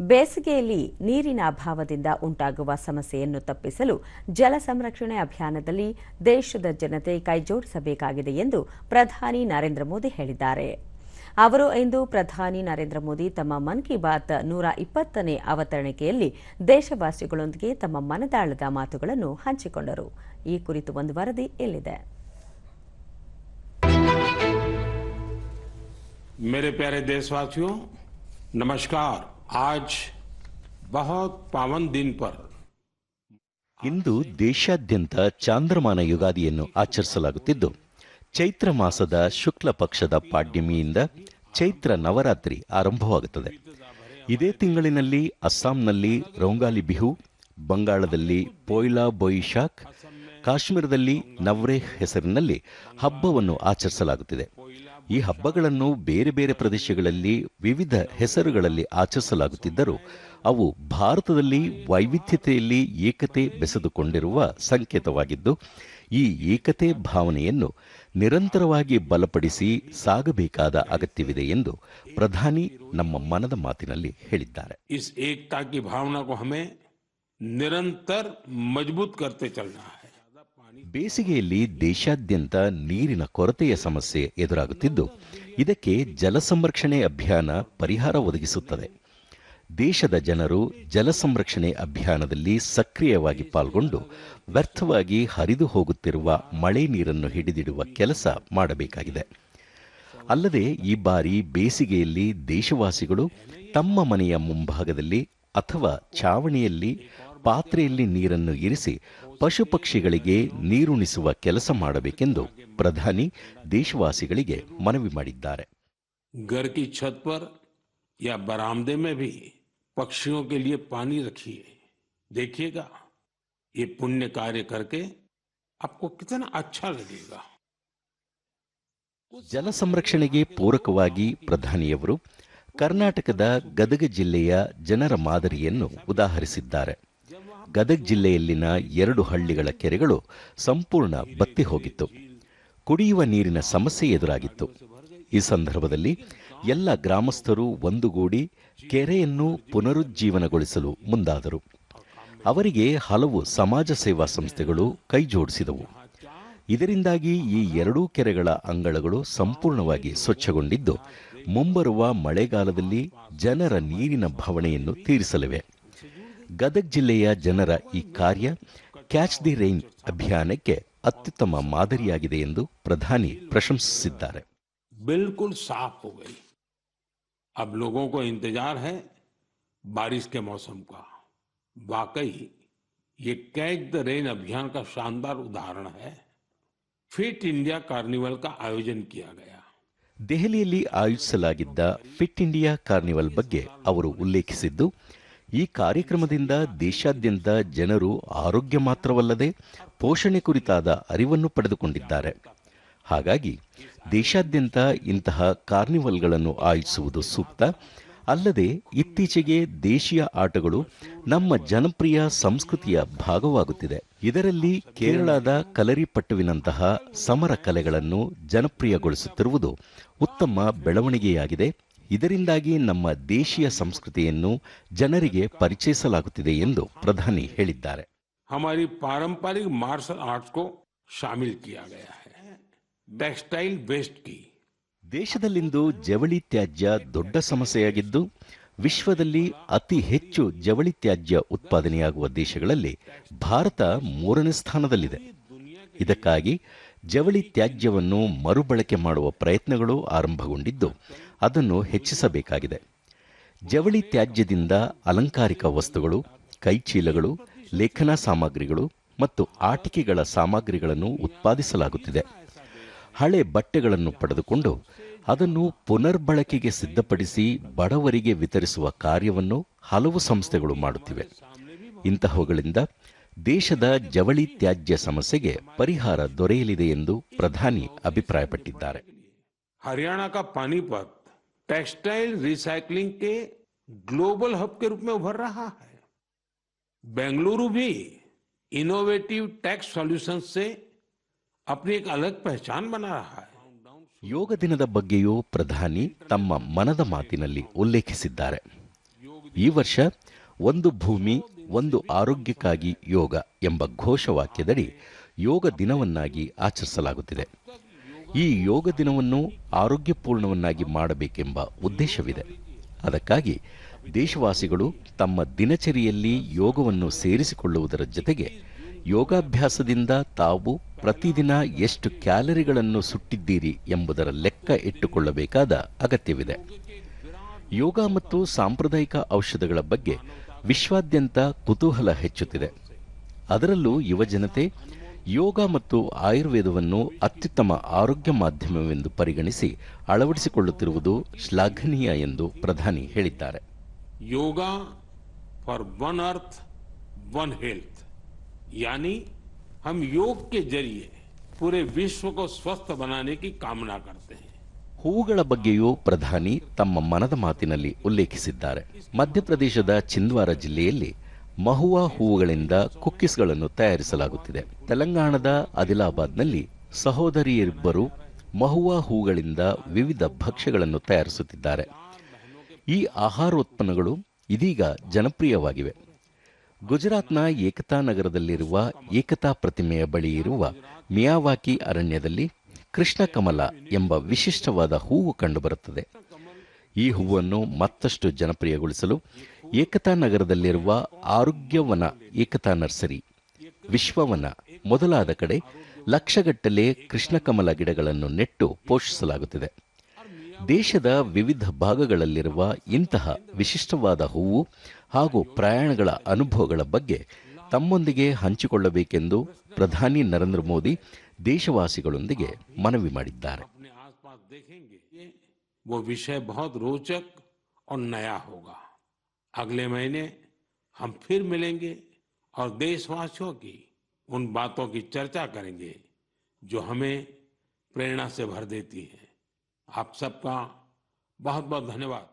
ಬೇಸಿಗೆಯಲ್ಲಿ ನೀರಿನ ಅಭಾವದಿಂದ ಉಂಟಾಗುವ ಸಮಸ್ಯೆಯನ್ನು ತಪ್ಪಿಸಲು ಜಲ ಸಂರಕ್ಷಣೆ ಅಭಿಯಾನದಲ್ಲಿ ದೇಶದ ಜನತೆ ಕೈಜೋಡಿಸಬೇಕಾಗಿದೆ ಎಂದು ಪ್ರಧಾನಿ ನರೇಂದ್ರ ಮೋದಿ ಹೇಳಿದ್ದಾರೆ ಅವರು ಇಂದು ಪ್ರಧಾನಿ ನರೇಂದ್ರ ಮೋದಿ ತಮ್ಮ ಮನ್ ಕಿ ಬಾತ್ ನೂರ ಇಪ್ಪತ್ತನೇ ಅವತರಣಿಕೆಯಲ್ಲಿ ದೇಶವಾಸಿಗಳೊಂದಿಗೆ ತಮ್ಮ ಮನದಾಳದ ಮಾತುಗಳನ್ನು ಹಂಚಿಕೊಂಡರು ಈ ಕುರಿತು ಒಂದು ವರದಿ ಇಲ್ಲಿದೆ मेरे प्यारे देशवासियों नमस्कार आज बहुत पावन दिन पर ಇಂದು ದೇಶಾದ್ಯಂತ ಚಾಂದ್ರಮಾನ ಯುಗಾದಿಯನ್ನು ಆಚರಿಸಲಾಗುತ್ತಿದ್ದು ಚೈತ್ರ ಮಾಸದ ಶುಕ್ಲ ಪಕ್ಷದ ಪಾಡ್ಯಮಿಯಿಂದ ಚೈತ್ರ ನವರಾತ್ರಿ ಆರಂಭವಾಗುತ್ತದೆ ಇದೇ ತಿಂಗಳಿನಲ್ಲಿ ಅಸ್ಸಾಂನಲ್ಲಿ ರೋಂಗಾಲಿ ಬಿಹು ಬಂಗಾಳದಲ್ಲಿ ಪೋಯ್ಲಾ ಬೊಯಿಶಾಕ್ ಕಾಶ್ಮೀರದಲ್ಲಿ ನವ್ರೇಹ್ ಹೆಸರಿನಲ್ಲಿ ಹಬ್ಬವನ್ನು ಆಚರಿಸಲಾಗುತ್ತಿದೆ. ಈ ಹಬ್ಬಗಳನ್ನು ಬೇರೆ ಬೇರೆ ಪ್ರದೇಶಗಳಲ್ಲಿ ವಿವಿಧ ಹೆಸರುಗಳಲ್ಲಿ ಆಚರಿಸಲಾಗುತ್ತಿದ್ದರೂ ಅವು ಭಾರತದಲ್ಲಿ ವೈವಿಧ್ಯತೆಯಲ್ಲಿ ಏಕತೆ ಬೆಸೆದುಕೊಂಡಿರುವ ಸಂಕೇತವಾಗಿದ್ದು, ಈ ಏಕತೆ ಭಾವನೆಯನ್ನು ನಿರಂತರವಾಗಿ ಬಲಪಡಿಸಿ ಸಾಗಬೇಕಾದ ಅಗತ್ಯವಿದೆ ಎಂದು ಪ್ರಧಾನಿ ನಮ್ಮ ಮನದ ಮಾತಿನಲ್ಲಿ ಹೇಳಿದ್ದಾರೆ. ಏಕತಾ ಕಿ ಭಾವನಾ ನಿರಂತರ ಮಜಬೂತ್ ಕರ್ತೆ ಚಲನಾ ಬೇಸಿಗೆಯಲ್ಲಿ ದೇಶಾದ್ಯಂತ ನೀರಿನ ಕೊರತೆಯ ಸಮಸ್ಯೆ ಎದುರಾಗುತ್ತಿದ್ದು, ಇದಕ್ಕೆ ಜಲ ಸಂರಕ್ಷಣೆ ಅಭಿಯಾನ ಪರಿಹಾರ ಒದಗಿಸುತ್ತದೆ. ದೇಶದ ಜನರು ಜಲ ಸಂರಕ್ಷಣೆ ಅಭಿಯಾನದಲ್ಲಿ ಸಕ್ರಿಯವಾಗಿ ಪಾಲ್ಗೊಂಡು ವ್ಯರ್ಥವಾಗಿ ಹರಿದು ಹೋಗುತ್ತಿರುವ ಮಳೆ ನೀರನ್ನು ಹಿಡಿದಿಡುವ ಕೆಲಸ ಮಾಡಬೇಕಾಗಿದೆ. ಅಲ್ಲದೆ ಈ ಬಾರಿ ಬೇಸಿಗೆಯಲ್ಲಿ ದೇಶವಾಸಿಗಳು ತಮ್ಮ ಮನೆಯ ಮುಂಭಾಗದಲ್ಲಿ ಅಥವಾ ಛಾವಣಿಯಲ್ಲಿ ಪಾತ್ರೆಯಲ್ಲಿ ನೀರನ್ನು ಇರಿಸಿ ಪಶು ಪಕ್ಷಿಗಳಿಗೆ ನೀರುಣಿಸುವ ಕೆಲಸ ಮಾಡಬೇಕೆಂದು ಪ್ರಧಾನಿ ದೇಶವಾಸಿಗಳಿಗೆ ಮನವಿ ಮಾಡಿದ್ದಾರೆ घर की छत पर या बरामदे में भी पक्षियों के लिए पानी रखिए देखिएगा ये पुण्य कार्य करके आपको कितना अच्छा लगेगा ಜಲ ಸಂರಕ್ಷಣೆಗೆ ಪೂರಕವಾಗಿ ಪ್ರಧಾನಿಯವರು ಕರ್ನಾಟಕದ ಗದಗ ಜಿಲ್ಲೆಯ ಜನರ ಮಾದರಿಯನ್ನು ಉದಾಹರಿಸಿದ್ದಾರೆ ಗದಗ ಜಿಲ್ಲೆಯಲ್ಲಿನ ಎರಡು ಹಳ್ಳಿಗಳ ಕೆರೆಗಳು ಸಂಪೂರ್ಣ ಬತ್ತಿ ಹೋಗಿತ್ತು. ಕುಡಿಯುವ ನೀರಿನ ಸಮಸ್ಯೆ ಎದುರಾಗಿತ್ತು. ಈ ಸಂದರ್ಭದಲ್ಲಿ ಎಲ್ಲ ಗ್ರಾಮಸ್ಥರು ಒಂದುಗೂಡಿ ಕೆರೆಯನ್ನು ಪುನರುಜ್ಜೀವನಗೊಳಿಸಲು ಮುಂದಾದರು. ಅವರಿಗೆ ಹಲವು ಸಮಾಜ ಸೇವಾ ಸಂಸ್ಥೆಗಳು ಕೈಜೋಡಿಸಿದವು ಇದರಿಂದಾಗಿ ಈ ಎರಡೂ ಕೆರೆಗಳ ಅಂಗಳಗಳು ಸಂಪೂರ್ಣವಾಗಿ ಸ್ವಚ್ಛಗೊಂಡಿದ್ದು, ಮುಂಬರುವ ಮಳೆಗಾಲದಲ್ಲಿ ಜನರ ನೀರಿನ ಭವಣೆಯನ್ನು ತೀರಿಸಲಿವೆ. ಗದಗ ಜಿಲ್ಲೆಯ ಜನರ ಈ ಕಾರ್ಯ ಕ್ಯಾಚ್ ದಿ ರೈನ್ ಅಭಿಯಾನಕ್ಕೆ ಅತ್ಯುತ್ತಮ ಮಾದರಿಯಾಗಿದೆ ಎಂದು ಪ್ರಧಾನಿ ಪ್ರಶಂಸಿಸಿದ್ದಾರೆ बिल्कुल साफ हो गई अब लोगों को इंतजार है बारिश के मौसम का वाकई ये कैच द रेन अभियान का शानदार उदाहरण है फिट इंडिया कार्निवल का आयोजन किया गया ದೆಹಲಿಯಲ್ಲಿ ಆಯೋಜಿಸಲಾಗಿದ್ದ ಫಿಟ್ ಇಂಡಿಯಾ ಕಾರ್ನಿವಲ್ ಬಗ್ಗೆ ಅವರು ಉಲ್ಲೇಖಿಸಿದ್ದು ಈ ಕಾರ್ಯಕ್ರಮದಿಂದ ದೇಶಾದ್ಯಂತ ಜನರು ಆರೋಗ್ಯ ಮಾತ್ರವಲ್ಲದೆ ಪೋಷಣೆ ಕುರಿತಾದ ಅರಿವನ್ನು ಪಡೆದುಕೊಂಡಿದ್ದಾರೆ. ಹಾಗಾಗಿ ದೇಶಾದ್ಯಂತ ಇಂತಹ ಕಾರ್ನಿವಲ್ಗಳನ್ನು ಆಯೋಜಿಸುವುದು ಸೂಕ್ತ. ಅಲ್ಲದೆ ಇತ್ತೀಚೆಗೆ ದೇಶೀಯ ಆಟಗಳು ನಮ್ಮ ಜನಪ್ರಿಯ ಸಂಸ್ಕೃತಿಯ ಭಾಗವಾಗುತ್ತಿದೆ. ಇದರಲ್ಲಿ ಕೇರಳದ ಕಲರಿಪಟ್ಟುವಿನಂತಹ ಸಮರ ಕಲೆಗಳನ್ನು ಜನಪ್ರಿಯಗೊಳಿಸುತ್ತಿರುವುದು ಉತ್ತಮ ಬೆಳವಣಿಗೆಯಾಗಿದೆ. ಇದರಿಂದಾಗಿ ನಮ್ಮ ದೇಶೀಯ ಸಂಸ್ಕೃತಿಯನ್ನು ಜನರಿಗೆ ಪರಿಚಯಿಸಲಾಗುತ್ತಿದೆ ಎಂದು ಪ್ರಧಾನಿ ಹೇಳಿದ್ದಾರೆ हमारी पारंपरिक मार्शल आर्ट्स को शामिल किया गया है टेक्सटाइल वेस्ट की ದೇಶದಲ್ಲಿಂದು ಜವಳಿ ತ್ಯಾಜ್ಯ ದೊಡ್ಡ ಸಮಸ್ಯೆಯಾಗಿದ್ದು ವಿಶ್ವದಲ್ಲಿ ಅತಿ ಹೆಚ್ಚು ಜವಳಿ ತ್ಯಾಜ್ಯ ಉತ್ಪಾದನೆಯಾಗುವ ದೇಶಗಳಲ್ಲಿ ಭಾರತ ಮೂರನೇ ಸ್ಥಾನದಲ್ಲಿದೆ ಇದಕ್ಕಾಗಿ ಜವಳಿ ತ್ಯಾಜ್ಯವನ್ನು ಮರುಬಳಕೆ ಮಾಡುವ ಪ್ರಯತ್ನಗಳು ಆರಂಭಗೊಂಡಿದ್ದು ಅದನ್ನು ಹೆಚ್ಚಿಸಬೇಕಾಗಿದೆ. ಜವಳಿ ತ್ಯಾಜ್ಯದಿಂದ ಅಲಂಕಾರಿಕ ವಸ್ತುಗಳು, ಕೈಚೀಲಗಳು, ಲೇಖನ ಸಾಮಗ್ರಿಗಳು ಮತ್ತು ಆಟಿಕೆಗಳ ಸಾಮಗ್ರಿಗಳನ್ನು ಉತ್ಪಾದಿಸಲಾಗುತ್ತಿದೆ. ಹಳೆ ಬಟ್ಟೆಗಳನ್ನು ಪಡೆದುಕೊಂಡು ಅದನ್ನು ಪುನರ್ಬಳಕೆಗೆ ಸಿದ್ಧಪಡಿಸಿ ಬಡವರಿಗೆ ವಿತರಿಸುವ ಕಾರ್ಯವನ್ನು ಹಲವು ಸಂಸ್ಥೆಗಳು ಮಾಡುತ್ತಿವೆ. ಇಂತಹವುಗಳಿಂದ ದೇಶದ ಜವಳಿ ತ್ಯಾಜ್ಯ ಸಮಸ್ಯೆಗೆ ಪರಿಹಾರ ದೊರೆಯಲಿದೆ ಎಂದು ಪ್ರಧಾನಿ ಅಭಿಪ್ರಾಯಪಟ್ಟಿದ್ದಾರೆ. ಹರಿಯಾಣ टेक्सटाइल रिसाइकलिंग के ग्लोबल हब के रूप में उभर रहा है बेंगलुरु भी इनोवेटिव टैक्स सॉल्यूशंस से अपनी एक अलग पहचान बना रहा है ಯೋಗ ದಿನದ ಬಗ್ಗೆಯೂ ಪ್ರಧಾನಿ ತಮ್ಮ ಮನದ ಮಾತಿನಲ್ಲಿ ಉಲ್ಲೇಖಿಸಿದ್ದಾರೆ ಈ ವರ್ಷ ಒಂದು ಭೂಮಿ ಒಂದು ಆರೋಗ್ಯಕ್ಕಾಗಿ ಯೋಗ ಎಂಬ ಘೋಷವಾಕ್ಯದಡಿ ಯೋಗ ದಿನವನ್ನಾಗಿ ಆಚರಿಸಲಾಗುತ್ತಿದೆ ಈ ಯೋಗ ದಿನವನ್ನು ಆರೋಗ್ಯಪೂರ್ಣವನ್ನಾಗಿ ಮಾಡಬೇಕೆಂಬ ಉದ್ದೇಶವಿದೆ. ಅದಕ್ಕಾಗಿ ದೇಶವಾಸಿಗಳು ತಮ್ಮ ದಿನಚರಿಯಲ್ಲಿ ಯೋಗವನ್ನು ಸೇರಿಸಿಕೊಳ್ಳುವುದರ ಜೊತೆಗೆ ಯೋಗಾಭ್ಯಾಸದಿಂದ ತಾವು ಪ್ರತಿದಿನ ಎಷ್ಟು ಕ್ಯಾಲರಿಗಳನ್ನು ಸುಟ್ಟಿದ್ದೀರಿ ಎಂಬುದರ ಲೆಕ್ಕ ಇಟ್ಟುಕೊಳ್ಳಬೇಕಾದ ಅಗತ್ಯವಿದೆ. ಯೋಗ ಮತ್ತು ಸಾಂಪ್ರದಾಯಿಕ ಔಷಧಗಳ ಬಗ್ಗೆ ವಿಶ್ವಾದ್ಯಂತ ಕುತೂಹಲ ಹೆಚ್ಚುತ್ತಿದೆ. ಅದರಲ್ಲೂ ಯುವಜನತೆ ಯೋಗ ಮತ್ತು ಆಯುರ್ವೇದವನ್ನು ಅತ್ಯುತ್ತಮ ಆರೋಗ್ಯ ಮಾಧ್ಯಮವೆಂದು ಪರಿಗಣಿಸಿ ಅಳವಡಿಸಿಕೊಳ್ಳುತ್ತಿರುವುದು ಶ್ಲಾಘನೀಯ ಎಂದು ಪ್ರಧಾನಿ ಹೇಳಿದ್ದಾರೆ. Yoga for one earth one health. ಯಾನಿ ಹಮ್ ಯೋಗ ಜರಿಯೆ ಪೂರೆ ವಿಶ್ವಕ್ಕೂ ಸ್ವಸ್ಥ ಬನಾನೆ ಕಾಮನಾ ಕರ್ತೆ ಹೂವುಗಳ ಬಗ್ಗೆಯೂ ಪ್ರಧಾನಿ ತಮ್ಮ ಮನದ ಮಾತಿನಲ್ಲಿ ಉಲ್ಲೇಖಿಸಿದ್ದಾರೆ. ಮಧ್ಯಪ್ರದೇಶದ ಚಿಂದ್ವಾರ ಜಿಲ್ಲೆಯಲ್ಲಿ ಮಹುವಾ ಹೂವುಗಳಿಂದ ಕುಕ್ಕೀಸ್ಗಳನ್ನು ತಯಾರಿಸಲಾಗುತ್ತಿದೆ. ತೆಲಂಗಾಣದ ಆದಿಲಾಬಾದ್ನಲ್ಲಿ ಸಹೋದರಿಯರಿಬ್ಬರು ಮಹುವಾ ಹೂಗಳಿಂದ ವಿವಿಧ ಭಕ್ಷ್ಯಗಳನ್ನು ತಯಾರಿಸುತ್ತಿದ್ದಾರೆ. ಈ ಆಹಾರೋತ್ಪನ್ನಗಳು ಇದೀಗ ಜನಪ್ರಿಯವಾಗಿವೆ. ಗುಜರಾತ್ನ ಏಕತಾ ನಗರದಲ್ಲಿರುವ ಏಕತಾ ಪ್ರತಿಮೆಯ ಬಳಿ ಇರುವ ಮಿಯಾವಾಕಿ ಅರಣ್ಯದಲ್ಲಿ ಕೃಷ್ಣ ಕಮಲ ಎಂಬ ವಿಶಿಷ್ಟವಾದ ಹೂವು ಕಂಡುಬರುತ್ತದೆ. ಈ ಹೂವನ್ನು ಮತ್ತಷ್ಟು ಜನಪ್ರಿಯಗೊಳಿಸಲು ಏಕತಾ ನಗರದಲ್ಲಿರುವ ಆರೋಗ್ಯವನ ಏಕತಾ ನರ್ಸರಿ ವಿಶ್ವವನ ಮೊದಲಾದ ಕಡೆ ಲಕ್ಷಗಟ್ಟಲೆ ಕೃಷ್ಣಕಮಲ ಗಿಡಗಳನ್ನು ನೆಟ್ಟು ಪೋಷಿಸಲಾಗುತ್ತಿದೆ ದೇಶದ ವಿವಿಧ ಭಾಗಗಳಲ್ಲಿರುವ ಇಂತಹ ವಿಶಿಷ್ಟವಾದ ಹೂವು ಹಾಗೂ ಪ್ರಯಾಣಗಳ ಅನುಭವಗಳ ಬಗ್ಗೆ ತಮ್ಮೊಂದಿಗೆ ಹಂಚಿಕೊಳ್ಳಬೇಕೆಂದು ಪ್ರಧಾನಿ ನರೇಂದ್ರ ಮೋದಿ ದೇಶವಾಸಿಗಳೊಂದಿಗೆ ಮನವಿ ಮಾಡಿದ್ದಾರೆ अपने आसपास देखेंगे ये वो विषय बहुत रोचक और नया होगा अगले महीने हम फिर मिलेंगे और देशवासियों की उन बातों की चर्चा करेंगे जो हमें प्रेरणा से भर देती है। आप सबका बहुत बहुत धन्यवाद।